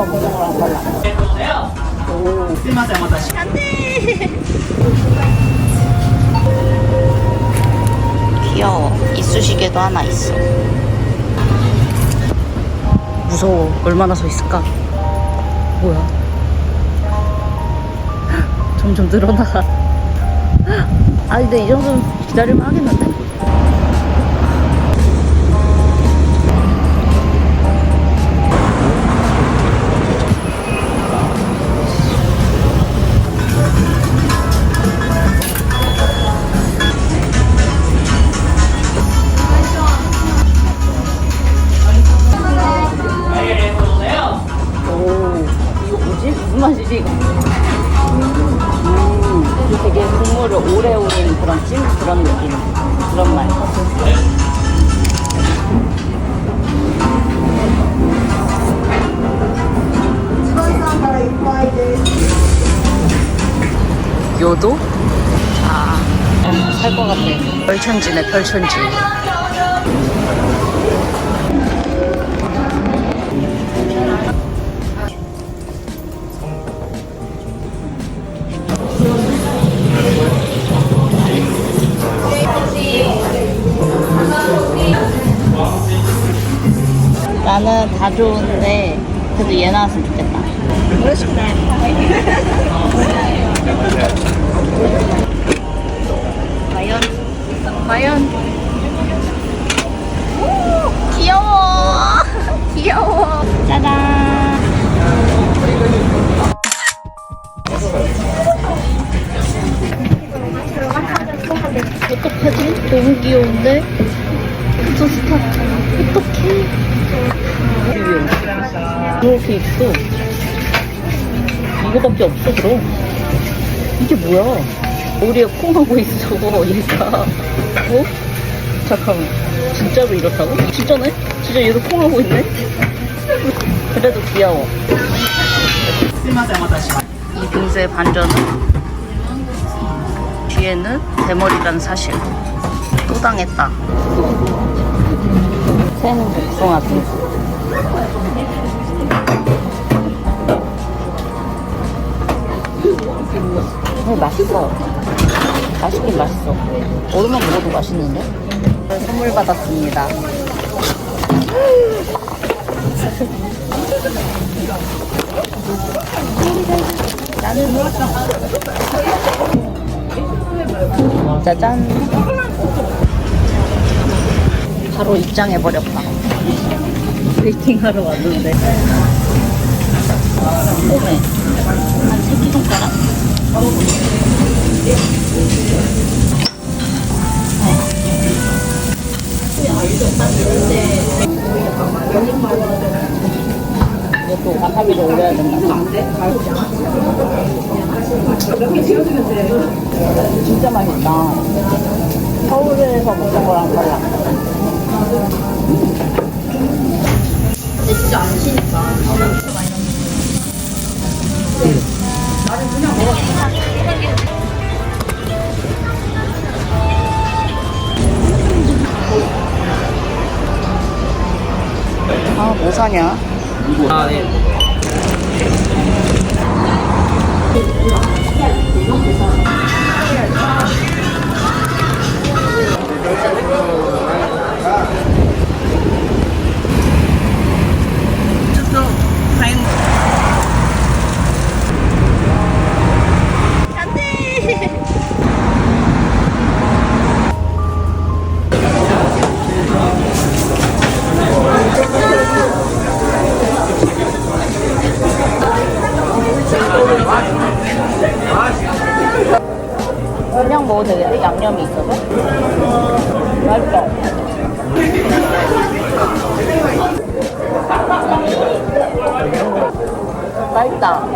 거 먹는 거랑 달라. 오. 안돼. 귀여워. 이쑤시개도 하나 있어. 무서워. 얼마나 서 있을까? 뭐야? 점점 늘어나. 아 근데 이 정도면 기다릴만 하겠는데 오래 우린 그런 찜 그런 느낌. 그런 맛. 요도? 자, 살것 같아. 별천지네, 별천지. 나는 다 좋은데 그래도 얘 나왔으면 좋겠다. 과연? 과연? 오, 귀여워. 귀여워. 짜잔. 어떡하지? 너무 귀여운데? 저 스탑. 어떡해. 이렇게 있어. 이거밖에 없어, 그럼. 이게 뭐야? 머리에 콩하고 있어, 얘가. 어? 잠깐만. 진짜로 이렇다고? 진짜네? 진짜 얘도 콩하고 있네? 그래도 귀여워. 이 빙수의 반전은 뒤에는 대머리라는 사실. 또 당했다. 새는 복숭아 빙수. 어, 맛있어. 맛있긴 맛있어. 얼음만 먹어도 맛있는데? 선물 받았습니다. 짜잔. 바로 입장해버렸다. 웨이팅하러 왔는데. 오메. 한 새끼손가락? 이것도 와사비를 올려야 된다. 진짜 맛있다. 서울에서 먹는 거랑 달라. 근데 진짜 안 쉬니까. 아, 뭐 사냐? たあ 그냥 먹어도 되겠다. 양념이 있어서. 맛있다. 맛있다.